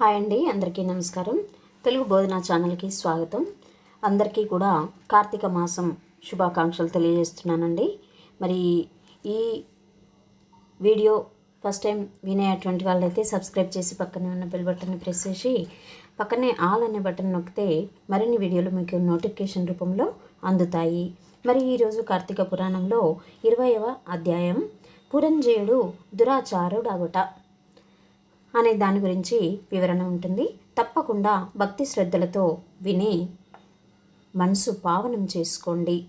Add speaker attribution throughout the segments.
Speaker 1: Hi అండి అందరికీ నమస్కారం. తెలుగు బోధన ఛానల్కి స్వాగతం. అందరికీ కూడా కార్తీక మాసం శుభాకాంక్షలు తెలియజేస్తున్నానండి. మరి ఈ వీడియో ఫస్ట్ టైం వినేటువంటి వాళ్ళైతే సబ్స్క్రైబ్ చేసి పక్కనే ఉన్న బెల్ బటన్ని ప్రెస్ చేసి పక్కనే ఆల్ అనే బటన్ నొక్కితే మరిన్ని వీడియోలు మీకు నోటిఫికేషన్ రూపంలో అందుతాయి. మరి ఈరోజు కార్తీక పురాణంలో ఇరవైవ అధ్యాయం. పురంజేయుడు దురాచారుడాగుట. అనే దాని గురించి వివరణ ఉంటుంది. తప్పకుండా భక్తి శ్రద్ధలతో విని మనసు పావనం చేసుకోండి.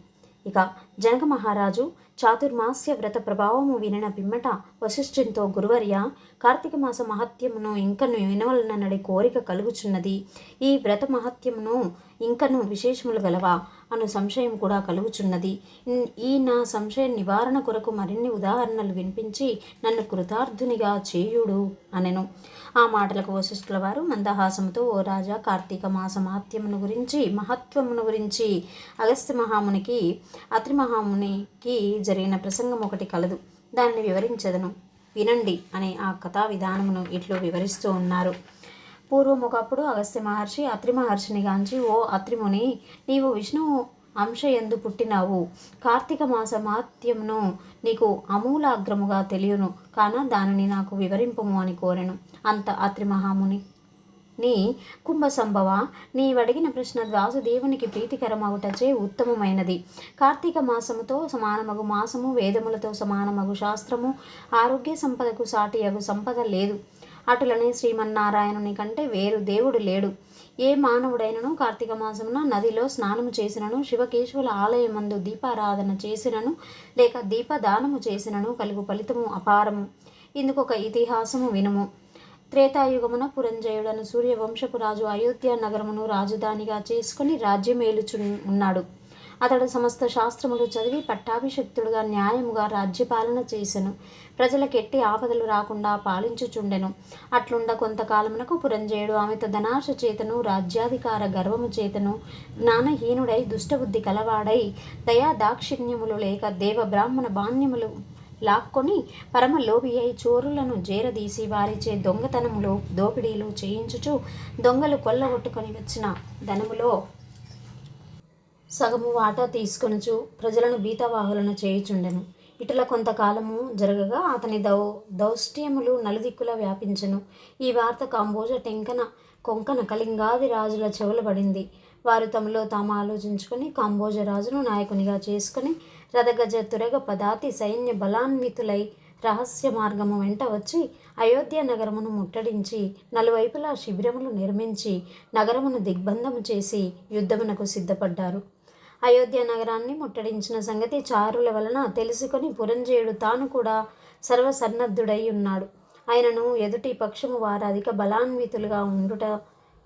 Speaker 1: ఇక జనక మహారాజు చాతుర్మాస్య వ్రత ప్రభావము వినిన పిమ్మట వశిష్ఠంతో గురువర్య కార్తీక మాస మహత్యమును ఇంకను వినవలనడి కోరిక కలుగుచున్నది. ఈ వ్రత మహత్యమును ఇంకను విశేషములు గలవా? అను సంశయం కూడా కలుగుచున్నది. ఈ నా సంశయ నివారణ కొరకు మరిన్ని ఉదాహరణలు వినిపించి నన్ను కృతార్థునిగా చేయుడు అనెను. ఆ మాటలకు వశిష్ఠుల వారు మందహాసముతో ఓ రాజా కార్తీక మాస మహత్యమును గురించి మహత్వమును గురించి అగస్త్య మహామునికి అత్రి మహామునికి జరిగిన ప్రసంగం ఒకటి కలదు. దాన్ని వివరించదను. వినండి అనే ఆ కథా విధానమును ఇట్లు వివరిస్తూ ఉన్నారు. పూర్వం ఒకప్పుడు అగస్త్య మహర్షి అత్రి మహర్షిని గాంచి ఓ అత్రిముని నీవు విష్ణువు అంశ ఎందు పుట్టినావు. కార్తీక మాస మహత్యమును నీకు అమూలాగ్రముగా తెలియను. కాన దానిని నాకు వివరింపము అని కోరెను. అంత అత్రి మహాముని. నీ కుంభ సంభవ నీవడిగిన ప్రశ్న వాసుదేవునికి ప్రీతికరమవుటచే ఉత్తమమైనది. కార్తీక మాసముతో సమానమగు మాసము వేదములతో సమానమగు శాస్త్రము ఆరోగ్య సంపదకు సాటియగు సంపద లేదు. అటులని శ్రీమన్నారాయణుని కంటే వేరు దేవుడు లేడు. ఏ మానవుడైనను కార్తీక మాసమున నదిలో స్నానము చేసినను శివకేశవుల ఆలయమందు దీపారాధన చేసినను లేక దీపదానము చేసినను కలుగు ఫలితము అపారము. ఇందుకొక ఇతిహాసము వినుము. త్రేతాయుగమున పురంజయుడను సూర్యవంశపు రాజు అయోధ్య నగరమును రాజధానిగా చేసుకుని రాజ్యమేలుచు ఉన్నాడు అతడు సమస్త శాస్త్రములు చదివి పట్టాభిషక్తుడుగా న్యాయముగా రాజ్యపాలన చేసెను. ప్రజలకు ఎట్టి ఆపదలు రాకుండా పాలించుచుండెను. అట్లుండ కొంతకాలమునకు పురంజయుడు అమిత ధనాశ చేతను రాజ్యాధికార గర్వము చేతను జ్ఞానహీనుడై దుష్టబుద్ధి కలవాడై దయా దాక్షిణ్యములు లేక దేవ బ్రాహ్మణ బాణ్యములు లాక్కొని పరమలోభి అయి చోరులను జేరదీసి వారిచే దొంగతనములు దోపిడీలు చేయించుచు దొంగలు కొల్లగొట్టుకొని వచ్చిన ధనములో సగము వాటా తీసుకొనుచు ప్రజలను బీతవాహులను చేయుచుండెను. ఇటుల కొంతకాలము జరగగా అతని దౌ దౌష్ట్యములు నలుదిక్కులా వ్యాపించెను. ఈ వార్త కాంబోజ టెంకన కొంకన కళింగాది రాజుల చెవులబడింది వారు తమలో తాము ఆలోచించుకొని కాంబోజ రాజును నాయకునిగా చేసుకుని రథగజ తురగ పదాతి సైన్య బలాన్వితులై రహస్య మార్గము వెంట వచ్చి అయోధ్య నగరమును ముట్టడించి నలువైపులా శిబిరములు నిర్మించి నగరమును దిగ్బంధము చేసి యుద్ధమునకు సిద్ధపడ్డారు. అయోధ్య నగరాన్ని ముట్టడించిన సంగతి చారుల వలన తెలుసుకొని పురంజయుడు తాను కూడా సర్వసన్నద్ధుడై ఉన్నాడు. ఆయనను ఎదుటి పక్షము వారు అధిక బలాన్వితులుగా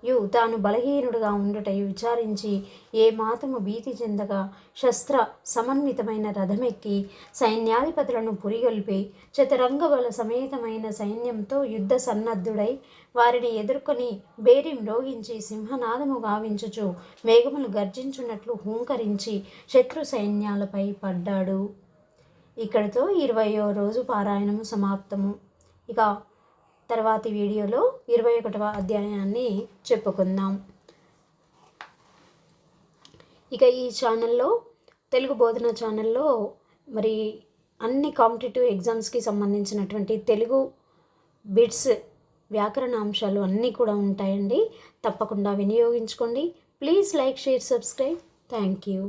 Speaker 1: యు తాను బలహీనుడుగా ఉండటయు విచారించి ఏ మాత్రము భీతి చెందగా శస్త్ర సమన్వితమైన రథమెక్కి సైన్యాధిపతులను పురిగొల్పి చతురంగ బల సమేతమైన సైన్యంతో యుద్ధ సన్నద్ధుడై వారిని ఎదుర్కొని బేరి మ్రోగించి సింహనాదము గావించుచు మేఘములు గర్జించున్నట్లు హూంకరించి శత్రు సైన్యాలపై పడ్డాడు. ఇక్కడితో ఇరవయో రోజు పారాయణము సమాప్తము. ఇక తర్వాతి వీడియోలో ఇరవై ఒకటవ అధ్యాయాన్ని చెప్పుకుందాం. ఇక ఈ ఛానల్లో తెలుగు బోధన ఛానల్లో మరి అన్ని కాంపిటేటివ్ ఎగ్జామ్స్కి సంబంధించినటువంటి తెలుగు బిట్స్ వ్యాకరణ అంశాలు అన్నీ కూడా ఉంటాయండి. తప్పకుండా వినియోగించుకోండి. Please like share subscribe. Thank you.